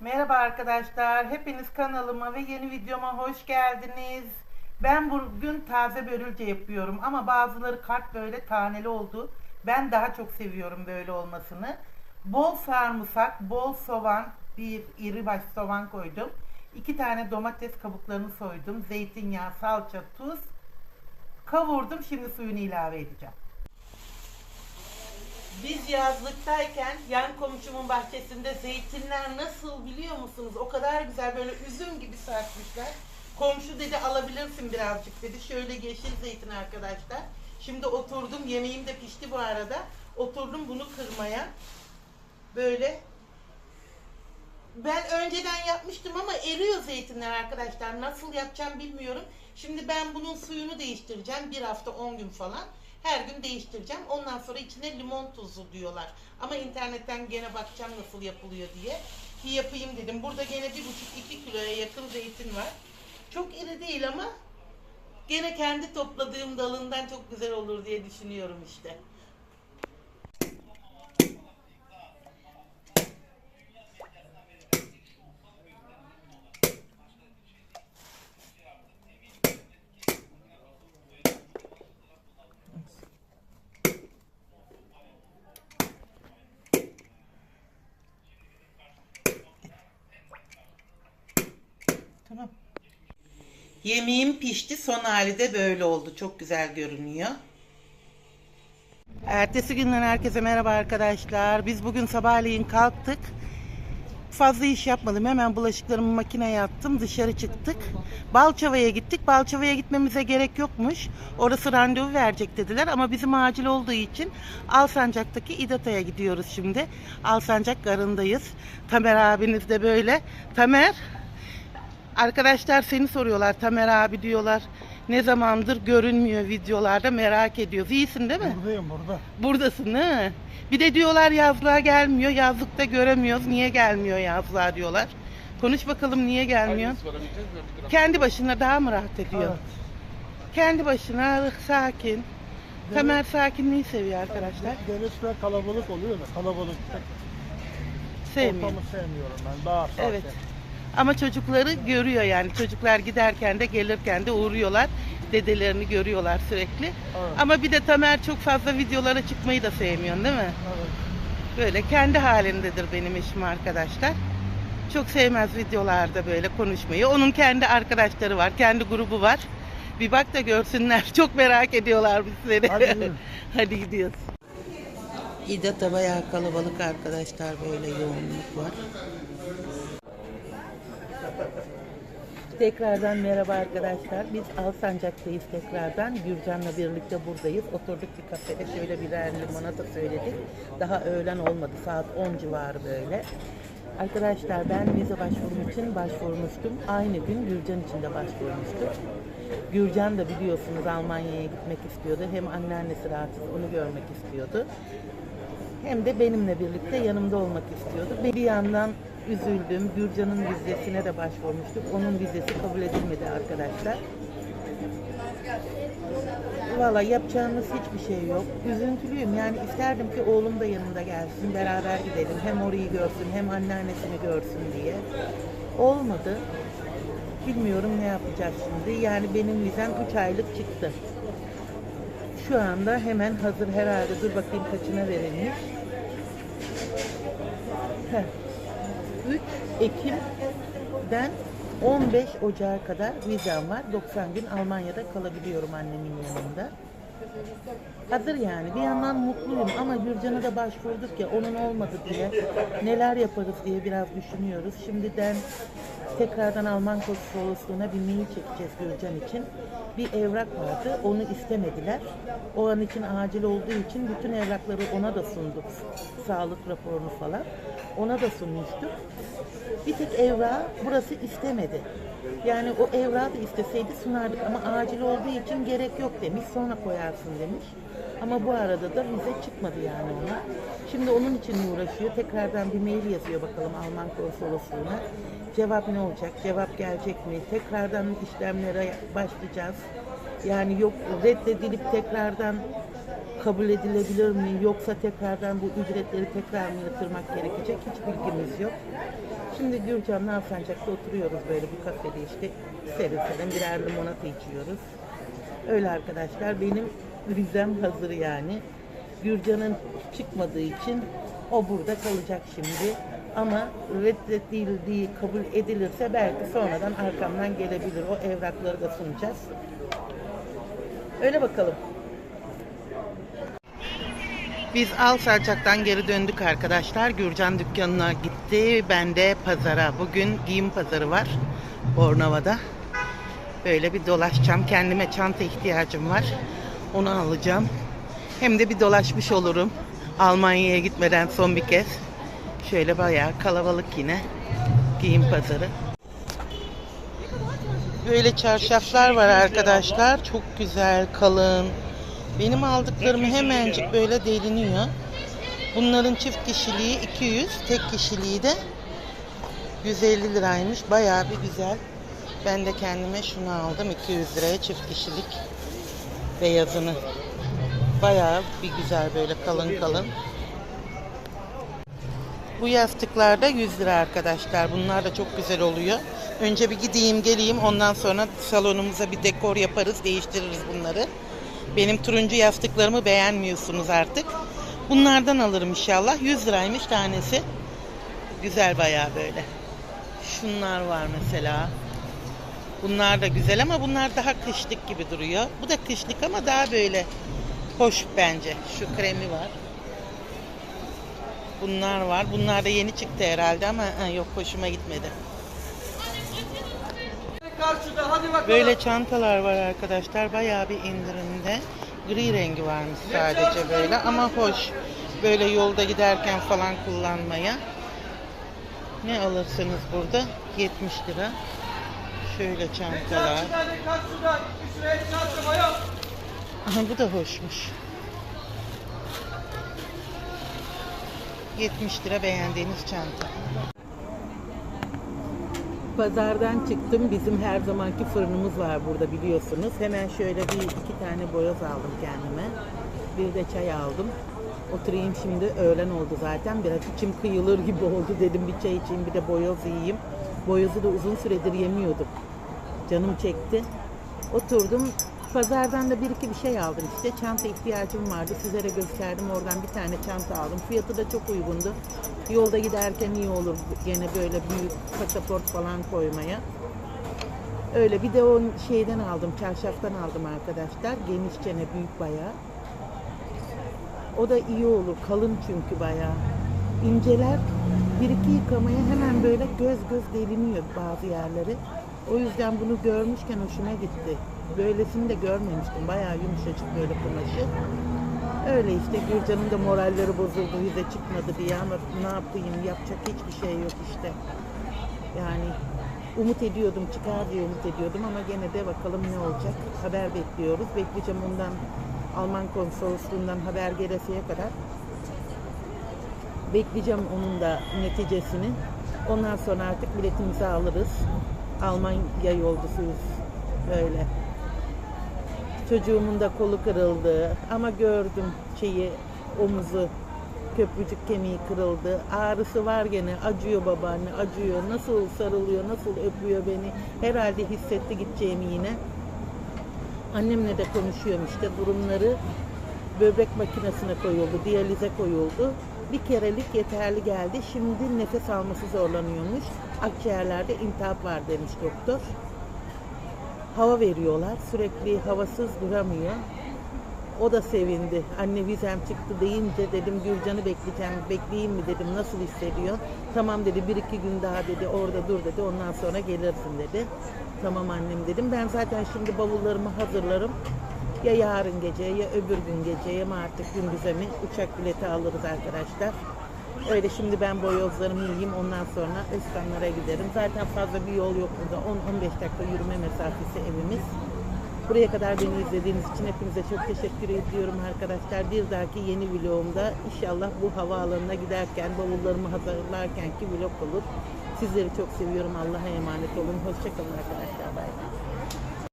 Merhaba arkadaşlar. Hepiniz kanalıma ve yeni videoma hoş geldiniz. Ben bugün taze börülce yapıyorum ama bazıları kart böyle taneli oldu. Ben daha çok seviyorum böyle olmasını. Bol sarımsak, bol soğan, bir iri baş soğan koydum. İki tane domates kabuklarını soydum. Zeytinyağı, salça, tuz. Kavurdum. Şimdi suyunu ilave edeceğim. Biz yazlıktayken yan komşumun bahçesinde zeytinler nasıl biliyor musunuz? O kadar güzel böyle üzüm gibi sarkmışlar. Komşu dedi alabilirsin birazcık dedi. Şöyle yeşil zeytin arkadaşlar. Şimdi oturdum yemeğim de pişti bu arada. Oturdum bunu kırmaya. Böyle ben önceden yapmıştım ama eriyor zeytinler arkadaşlar. Nasıl yapacağım bilmiyorum. Şimdi ben bunun suyunu değiştireceğim. Bir hafta 10 gün falan. Her gün değiştireceğim. Ondan sonra içine limon tuzu diyorlar. Ama internetten gene bakacağım nasıl yapılıyor diye. Bir yapayım dedim. Burada gene bir buçuk iki kiloya yakın zeytin var. Çok iri değil ama gene kendi topladığım dalından çok güzel olur diye düşünüyorum işte. Tamam. Yemeğim pişti. Son hali de böyle oldu. Çok güzel görünüyor. Ertesi günden herkese merhaba arkadaşlar. Biz bugün sabahleyin kalktık. Fazla iş yapmadım. Hemen bulaşıklarımı makineye attım. Dışarı çıktık. Balçova'ya gittik. Balçova'ya gitmemize gerek yokmuş. Orası randevu verecek dediler ama bizim acil olduğu için Alsancak'taki İdata'ya gidiyoruz şimdi. Alsancak garındayız. Tamer abiniz de böyle. Tamer Arkadaşlar seni soruyorlar Tamer abi diyorlar. Ne zamandır görünmüyor videolarda merak ediyoruz. İyisin değil mi? Buradayım burada. Buradasın değil mi? Bir de diyorlar yazlığa gelmiyor. Yazlıkta göremiyoruz. Niye gelmiyor yazlığa diyorlar. Konuş bakalım niye gelmiyor? Kendi başına daha mı rahat ediyor? Evet. Kendi başına sakin. Tamer sakinliği seviyor arkadaşlar. Deniz ve kalabalık oluyor da kalabalık. Sevmiyor. Ortamı sevmiyorum ben. Daha sakin. Evet. Ama çocukları görüyor yani. Çocuklar giderken de gelirken de uğruyorlar. Dedelerini görüyorlar sürekli. Evet. Ama bir de Tamer çok fazla videolara çıkmayı da sevmiyor değil mi? Evet. Böyle kendi halindedir benim eşim arkadaşlar. Çok sevmez videolarda böyle konuşmayı. Onun kendi arkadaşları var, kendi grubu var. Bir bak da görsünler. Çok merak ediyorlar seni. Hadi. Hadi gidiyoruz. İdata bayağı kalabalık arkadaşlar. Böyle yoğunluk var. Tekrardan merhaba arkadaşlar. Biz Alsancak'tayız tekrardan. Gürcan'la birlikte buradayız. Oturduk bir kafede şöyle birer limonata söyledik. Daha öğlen olmadı. Saat 10 civarı böyle. Arkadaşlar ben vize başvurum için başvurmuştum. Aynı gün Gürcan için de başvurmuştum. Gürcan da biliyorsunuz Almanya'ya gitmek istiyordu. Hem anneannesi rahatsız onu görmek istiyordu. Hem de benimle birlikte yanımda olmak istiyordu. Bir yandan üzüldüm. Gürcan'ın vizesine de başvurmuştuk. Onun vizesi kabul edilmedi arkadaşlar. Valla yapacağımız hiçbir şey yok. Üzüntülüyüm. Yani isterdim ki oğlum da yanımda gelsin. Beraber gidelim. Hem orayı görsün hem anneannesini görsün diye. Olmadı. Bilmiyorum ne yapacağız şimdi. Yani benim vizem 3 aylık çıktı. Şu anda hemen hazır herhalde. Dur bakayım kaçına verilmiş. Heh. 3 Ekim'den 15 Ocağı kadar vizem var. 90 gün Almanya'da kalabiliyorum annemin yanında. Hazır yani. Bir yandan mutluyum ama Gürcan'a da başvurduk ya onun olmadı diye neler yaparız diye biraz düşünüyoruz. Şimdiden tekrardan Alman konsolosluğuna mail çekeceğiz Gürcan için. Bir evrak vardı. Onu istemediler. O an için acil olduğu için bütün evrakları ona da sunduk. Sağlık raporunu falan. Ona da sunmuştuk. Bir tek evrağı burası istemedi. Yani o evrağı da isteseydi sunardık ama acil olduğu için gerek yok demiş. Sonra koyarsın demiş. Ama bu arada da vize çıkmadı yani ona. Şimdi onun için uğraşıyor. Tekrardan bir mail yazıyor bakalım Alman konsolosluğuna. Cevap ne olacak? Cevap gelecek mi? Tekrardan işlemlere başlayacağız. Yani yok reddedilip tekrardan kabul edilebilir mi yoksa tekrardan bu ücretleri tekrar mı yatırmak gerekecek hiç bilgimiz yok. Şimdi Gürcan'la Alsancak'ta oturuyoruz böyle bir kafede işte serin serin birer limonata içiyoruz. Öyle arkadaşlar benim vizem hazır yani. Gürcan'ın çıkmadığı için o burada kalacak şimdi. Ama reddedildiği kabul edilirse belki sonradan arkamdan gelebilir. O evrakları da sunacağız. Öyle bakalım. Biz Alsancak'tan geri döndük arkadaşlar. Gürcan dükkanına gitti. Ben de pazara. Bugün giyim pazarı var. Bornova'da. Böyle bir dolaşacağım. Kendime çanta ihtiyacım var. Onu alacağım. Hem de bir dolaşmış olurum. Almanya'ya gitmeden son bir kez. Şöyle bayağı kalabalık yine. Giyim pazarı. Böyle çarşaflar var arkadaşlar. Çok güzel, kalın. Benim aldıklarım hemencik böyle deliniyor. Bunların çift kişiliği 200, tek kişiliği de 150 liraymış. Bayağı bir güzel. Ben de kendime şunu aldım 200 liraya çift kişilik beyazını. Bayağı bir güzel böyle kalın kalın. Bu yastıklar da 100 lira arkadaşlar. Bunlar da çok güzel oluyor. Önce bir gideyim geleyim ondan sonra salonumuza bir dekor yaparız değiştiririz bunları. Benim turuncu yastıklarımı beğenmiyorsunuz artık. Bunlardan alırım inşallah. 100 liraymış tanesi. Güzel bayağı böyle. Şunlar var mesela. Bunlar da güzel ama bunlar daha kışlık gibi duruyor. Bu da kışlık ama daha böyle hoş bence. Şu kremi var. Bunlar var. Bunlar da yeni çıktı herhalde ama ha, yok hoşuma gitmedi. Karşıda hadi bakalım. Böyle çantalar var arkadaşlar. Bayağı bir indirimde. Gri rengi varmış sadece böyle ama hoş. Böyle yolda giderken falan kullanmaya. Ne alırsınız burada? 70 lira. Şöyle çantalar. Aha bu da hoşmuş. 70 lira beğendiğiniz çanta. Pazardan çıktım. Bizim her zamanki fırınımız var burada biliyorsunuz. Hemen şöyle bir iki tane boyoz aldım kendime. Bir de çay aldım. Oturayım şimdi öğlen oldu zaten. Biraz içim kıyılır gibi oldu. Dedim bir çay içeyim bir de boyoz yiyeyim. Boyozu da uzun süredir yemiyordum. Canım çekti. Oturdum. Pazardan da bir iki bir şey aldım işte. Çanta ihtiyacım vardı. Sizlere gösterdim. Oradan bir tane çanta aldım. Fiyatı da çok uygundu. Yolda giderken iyi olur gene böyle büyük pasaport falan koymaya. Öyle bir de o şeyden aldım. Çarşaftan aldım arkadaşlar. Geniş çene büyük bayağı. O da iyi olur. Kalın çünkü bayağı. İnceler bir iki yıkamaya hemen böyle göz göz deliniyor bazı yerleri. O yüzden bunu görmüşken hoşuma gitti. Böylesini de görmemiştim. Bayağı yumuşacık böyle kumaşı. Öyle işte Gürcan'ın da moralleri bozuldu. Vize çıkmadı diye ama ne yapayım yapacak hiçbir şey yok işte. Yani umut ediyordum çıkar diye umut ediyordum ama gene de bakalım ne olacak. Haber bekliyoruz. Bekleyeceğim ondan Alman konsolosluğundan haber gelesiye kadar. Bekleyeceğim onun da neticesini. Ondan sonra artık biletimizi alırız. Almanya yolcusuyuz. Böyle. Çocuğumun da kolu kırıldı ama gördüm şeyi omuzu köprücük kemiği kırıldı. Ağrısı var gene. Acıyor babaanne, acıyor. Nasıl sarılıyor, nasıl öpüyor beni. Herhalde hissetti gideceğimi yine. Annemle de konuşuyorum işte durumları. Böbrek makinesine koyuldu, diyalize koyuldu. Bir kerelik yeterli geldi. Şimdi nefes alması zorlanıyormuş. Akciğerlerde iltihap var demiş doktor hava veriyorlar. Sürekli havasız duramıyor. O da sevindi. Anne vizem çıktı deyince dedim Gürcan'ı bekleyeceğim. Bekleyeyim mi dedim. Nasıl hissediyor? Tamam dedi. Bir iki gün daha dedi. Orada dur dedi. Ondan sonra gelirsin dedi. Tamam annem dedim. Ben zaten şimdi bavullarımı hazırlarım. Ya yarın gece ya öbür gün gece ya artık gündüze mi uçak bileti alırız arkadaşlar. Öyle şimdi ben boyozlarımı yiyeyim ondan sonra Özkanlara giderim. Zaten fazla bir yol yok burada. 10-15 dakika yürüme mesafesi evimiz. Buraya kadar beni izlediğiniz için hepinize çok teşekkür ediyorum arkadaşlar. Bir dahaki yeni vlogumda inşallah bu havaalanına giderken, bavullarımı hazırlarken ki vlog olur. Sizleri çok seviyorum. Allah'a emanet olun. Hoşçakalın arkadaşlar. Bay bay.